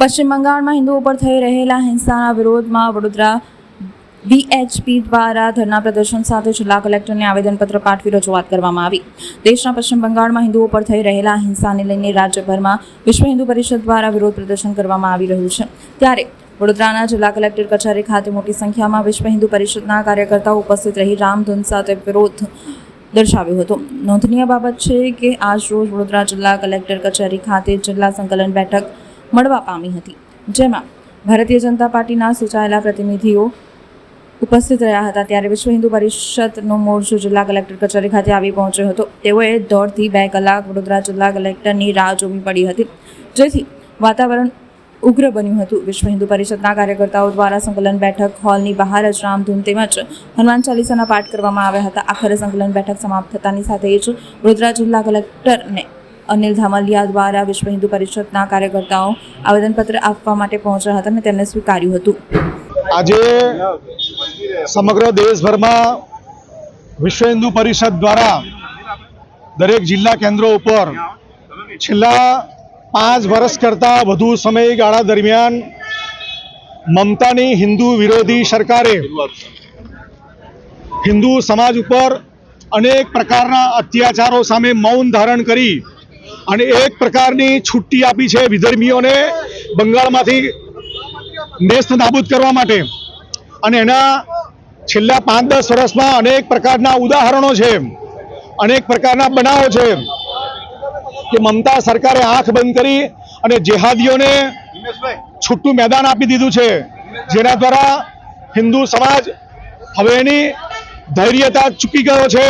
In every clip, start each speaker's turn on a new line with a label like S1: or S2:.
S1: પશ્ચિમ બંગાળમાં હિન્દુઓ પર થઈ રહેલા હિંસાના વિરોધમાં વડોદરા વીએચપી દ્વારા ધરના પ્રદર્શન સાથે જિલ્લા કલેક્ટરને આવેદનપત્ર પાઠવી રજૂઆત કરવામાં આવી. દેશના પશ્ચિમ બંગાળમાં હિન્દુઓ પર થઈ રહેલા હિંસાને લઈને રાજ્યભરમાં વિશ્વ હિન્દુ પરિષદ દ્વારા વિરોધ પ્રદર્શન કરવામાં આવી રહ્યું છે. ત્યારે વડોદરાના જિલ્લા કલેક્ટર કચેરી ખાતે મોટી સંખ્યામાં વિશ્વ હિન્દુ પરિષદના કાર્યકર્તાઓ ઉપસ્થિત રહી રામધૂન સાથે વિરોધ દર્શાવ્યો હતો. નોંધનીય બાબત છે કે આજ રોજ વડોદરા જિલ્લા કલેક્ટર કચેરી ખાતે જિલ્લા સંકલન બેઠક મળવા પામી હતી, જેમાં ભારતીય જનતા પાર્ટીના સૂચાયેલા પ્રતિનિધિઓ ઉપસ્થિત રહ્યા હતા. ત્યારે વિશ્વ હિન્દુ પરિષદનો મોરચો જિલ્લા કલેક્ટર કચેરી ખાતે આવી પહોંચ્યો હતો. તેઓએ દોઢથી બે કલાક વડોદરા જિલ્લા કલેક્ટરની રાહ જોવી પડી હતી, જેથી વાતાવરણ ઉગ્ર બન્યું હતું. વિશ્વ હિન્દુ પરિષદના કાર્યકર્તાઓ દ્વારા સંકલન બેઠક હોલની બહાર જ રામધૂન તેમજ હનુમાન ચાલીસાના પાઠ કરવામાં આવ્યા હતા. આખરે સંકલન બેઠક સમાપ્ત થતાની સાથે જ વડોદરા જિલ્લા કલેક્ટરને અનિલ ધામલિયા દ્વારા વિશ્વ હિન્દુ પરિષદના કાર્યકર્તાઓ આવેદનપત્ર આપવા માટે પહોંચ્યા હતા અને તેમને સ્વીકાર્યું હતું.
S2: આજે સમગ્ર દેશભરમાં વિશ્વ હિન્દુ પરિષદ દ્વારા દરેક જિલ્લા કેન્દ્રો ઉપર છેલ્લા પાંચ વર્ષ કરતાં વધુ સમયગાળા દરમિયાન મમતાની હિન્દુ વિરોધી સરકારે હિન્દુ સમાજ ઉપર અનેક પ્રકારના અત્યાચારો સામે મૌન ધારણ કરી અને એક પ્રકારની છુટ્ટી આપી છે વિધર્મીઓને બંગાળમાંથી નેસ્ત નાબૂદ કરવા માટે. અને એના છેલ્લા પાંચ દસ વર્ષમાં અનેક પ્રકારના ઉદાહરણો છે, અનેક પ્રકારના બનાવો છે. કે મમતા સરકારે આંખ બંધ કરી અને જેહાદીઓને છૂટું મેદાન આપી દીધું છે. જેના દ્વારા હિન્દુ સમાજ હવે એની ધૈર્યતા ચૂકી ગયો છે.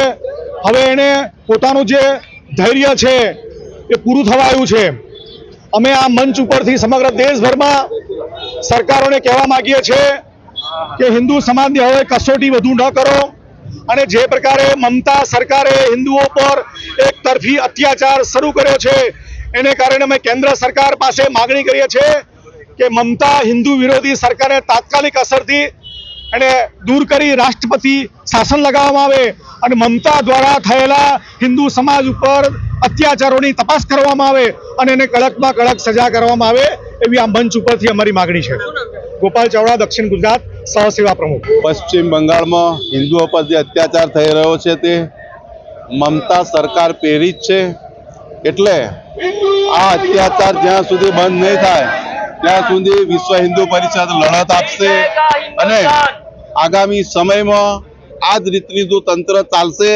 S2: હવે એને પોતાનું જે ધૈર્ય છે એ પૂરું થવા આવ્યું છે. અમે આ મંચ ઉપરથી સમગ્ર દેશભરમાં સરકારોને કહેવા માગીએ છીએ કે હિન્દુ સમાજની હવે કસોટી વધુ ન કરો. અને જે પ્રકારે મમતા સરકારે હિન્દુઓ પર એક તરફી અત્યાચાર શરૂ કર્યો છે. એને કારણે અમે કેન્દ્ર સરકાર પાસે માગણી કરીએ છીએ કે મમતા હિન્દુ વિરોધી સરકારે તાત્કાલિક અસરથી એને દૂર કરી રાષ્ટ્રપતિ શાસન લગાવવામાં આવે અને મમતા દ્વારા થયેલા હિન્દુ સમાજ ઉપર અત્યાચારોની તપાસ કરવામાં આવે અને એને કડકમાં કડક સજા કરવામાં આવે એવી આ મંચ ઉપરથી અમારી માગણી છે. ગોપાલ ચાવડા, દક્ષિણ ગુજરાત સહસેવા પ્રમુખ.
S3: પશ્ચિમ બંગાળમાં હિન્દુઓ પર જે અત્યાચાર થઈ રહ્યો છે તે મમતા સરકાર પ્રેરિત છે. એટલે આ અત્યાચાર જ્યાં સુધી બંધ નહીં થાય, ત્યાં સુધી વિશ્વ હિન્દુ પરિષદ લડત આપશે અને આગામી સમયમાં આ જ રીતની જો તંત્ર ચાલશે.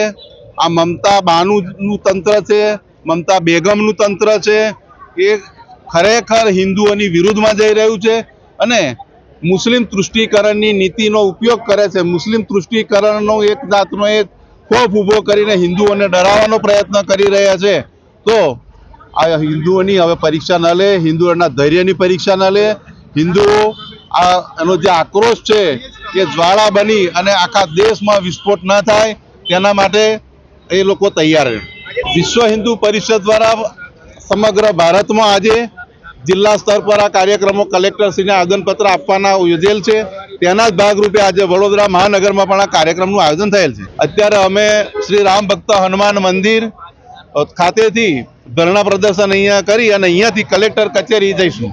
S3: આ મમતા બાનુનું તંત્ર છે, મમતા બેગમનું તંત્ર છે. એ ખરેખર હિન્દુઓની વિરુદ્ધમાં જઈ રહ્યું છે અને મુસ્લિમ તૃષ્ટિકરણની નીતિનો ઉપયોગ કરે છે. મુસ્લિમ તૃષ્ટિકરણનો એક જાતનો એક ખોફ ઊભો કરીને હિન્દુઓને ડરાવવાનો પ્રયત્ન કરી રહ્યા છે. તો આ હિન્દુઓની હવે પરીક્ષા ન લે, હિન્દુઓના ધૈર્યની પરીક્ષા ન લે. હિન્દુઓ આ એનો જે આક્રોશ છે એ જ્વાળા બની અને આખા દેશમાં વિસ્ફોટ ન થાય, તેના માટે એ લોકો તૈયાર છે. વિશ્વ હિન્દુ પરિષદ દ્વારા સમગ્ર ભારતમાં આજે જિલ્લા સ્તર પર આ કાર્યક્રમો કલેક્ટરશ્રીને આદનપત્ર આપવાના યોજેલ છે. તેના જ ભાગરૂપે આજે વડોદરા મહાનગરમાં પણ આ કાર્યક્રમનું આયોજન થયેલ છે. અત્યારે અમે શ્રી રામ ભક્ત હનુમાન મંદિર ખાતેથી ધરણા પ્રદર્શન અહીંયા કરી અને અહીંયાથી કલેક્ટર કચેરી જઈશું.